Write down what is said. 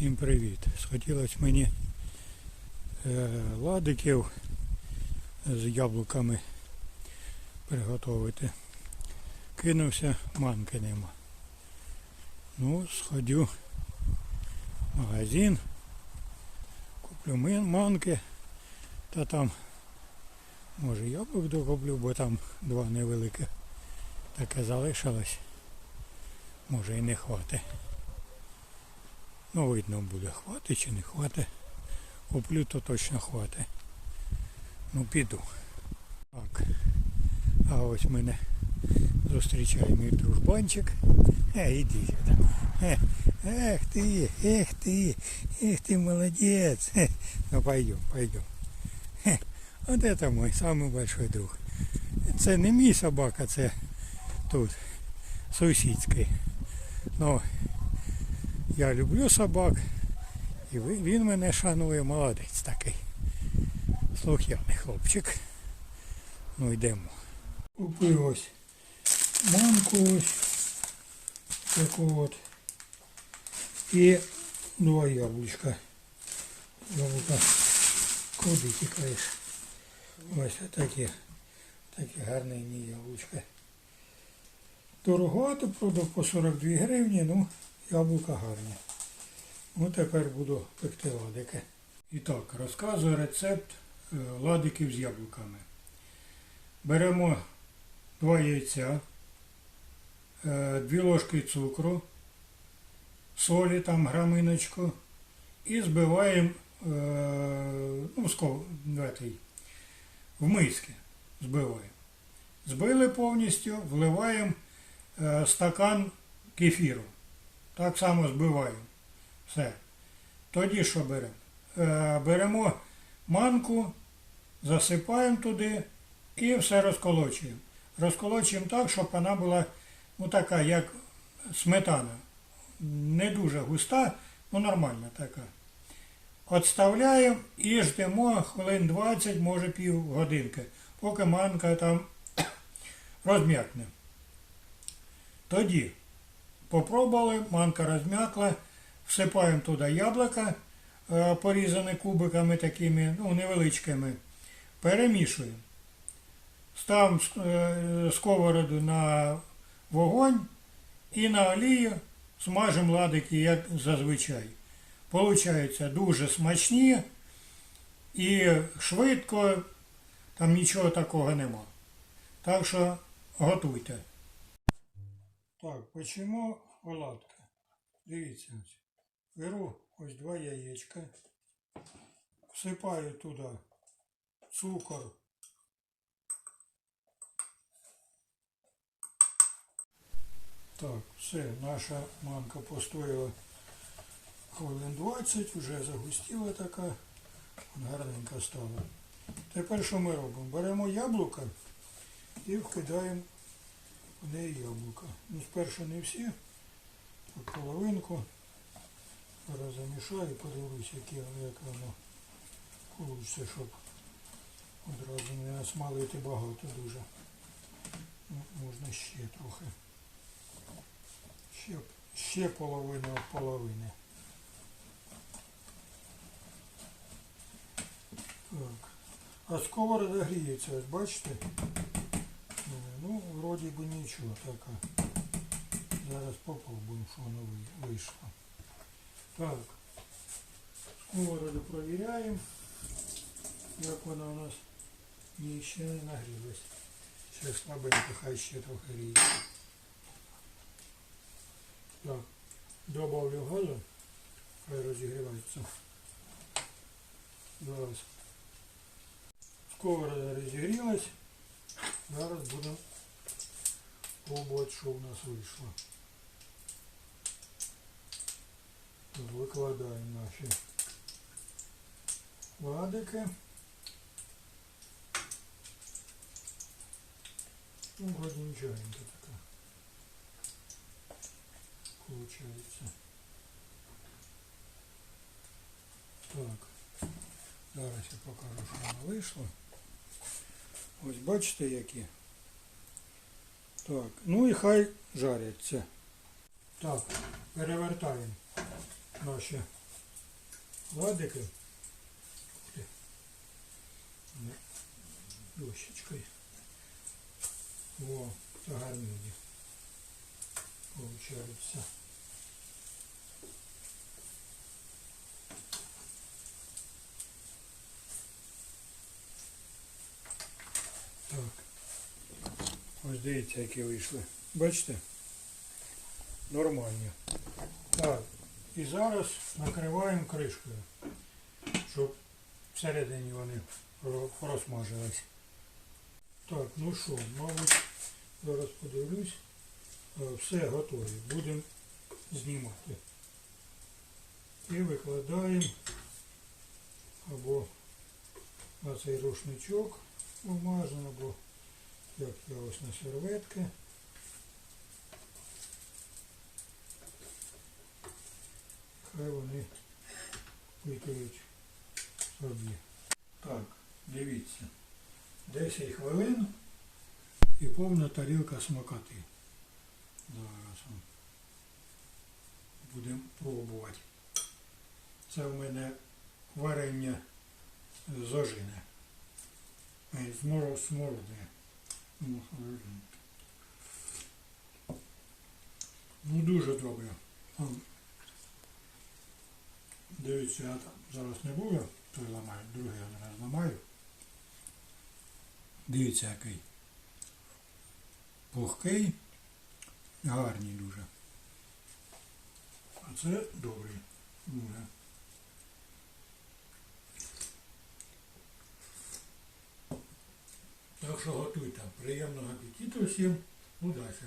Всім привіт! Схотілося мені е, ладиків з яблуками приготувати. Кинувся, манки нема. Ну, сходю в магазин, куплю манки, та там може яблук докуплю, бо там два невеликих таке залишилось. Може і не хватить. Ну, видно буде, хватить чи не хватить. Куплю, то точно хватить. Ну, піду. Так. А ось мене зустрічає мій дружбанчик. Е, іди сюди. Е, ех ти, ех ти, ех ти молодець. Е, ну пойдем, пойдем. Е, от это мой самый большой друг. Це не мій собака, це тут сусідський. Ну, я люблю собак, і він мене шанує, молодець такий. Слухняний хлопчик. Ну йдемо. Купив ось манку ось таку от. І два яблучка. Яблука. Куди тікаєш? Ось такі. Такі гарні яблучка. Дорогато, правда, по 42 гривні, ну, яблука гарні. Ну, тепер буду пекти ладики. І так, розказую рецепт е, ладиків з яблуками. Беремо два яйця, е, дві ложки цукру, солі там граминочку і збиваємо е, ну, сков, в, миски збиваємо. Збили повністю, вливаємо е, стакан кефіру. Так само збиваємо. Все. Тоді що беремо? Е, беремо манку, засипаємо туди і все розколочуємо. Розколочуємо так, щоб вона була ну, така, як сметана. Не дуже густа, ну нормальна така. Отставляємо і ждемо хвилин 20, може пів годинки, поки манка там розм'якне. Тоді попробували, манка розм'якла, всипаємо туди яблука, е, порізане кубиками такими, ну, невеличкими, перемішуємо. Ставимо е, сковороду на вогонь і на олію смажимо ладики, як зазвичай. Получаються дуже смачні і швидко, там нічого такого нема. Так що готуйте. Так, почему оладка? Дивіться. Беру ось два яєчка, всипаю туди цукор. Так, все, наша манка постояла хвилин 20, вже загустіла така, гарненька стала. Тепер що ми робимо? Беремо яблука і вкидаємо в неї яблука. Ну, спершу не всі, так половинку. Зараз замішаю, подивлюсь, як воно вийде, щоб одразу не насмалити багато дуже. Ну, можна ще трохи. Ще, ще половину від половини. Так. А сковорода гріється, бачите? Е, Ну, вроді би нічого така. Зараз попробуємо, що воно ви- вийшло. Так. Сковороду провіряємо. Як вона у нас ні, ще не нагрілась. Ще слабенько, хай ще трохи гріється. Так. Добавлю газу. Хай розігрівається. Зараз. Сковорода розігрілась. Зараз будемо пробувати, що у нас вийшло. Так, Викладаємо наші ладики. Ну, вроде нічогенька така. Получається. Так. Зараз я покажу, що воно вийшло. Ось бачите які. Так, ну і хай жаряться. Так, перевертаємо наші ладики. Ну, Дощечкою. О, це гарні получаються. Так. Ось дивіться, які вийшли. Бачите? Нормальні. Так. І зараз накриваємо кришкою, щоб всередині вони ро- розмажились. Так, ну що, мабуть, зараз подивлюсь. Е, Все готове. Будемо знімати. І викладаємо або на цей рушничок бумажний, або я серветки. Хай вони викриють собі. Так, дивіться. 10 хвилин і повна тарілка смакоти. Зараз будемо пробувати. Це в мене варення з ожини. Е, смородини. Ну, дуже добре. Дивіться, я там зараз не буду, той ламаю, другий я зараз ламаю. Дивіться, який. Пухкий, гарний дуже. А це добрий. Дуже. Так що готуйте. Приємного апетиту всім. Удачі.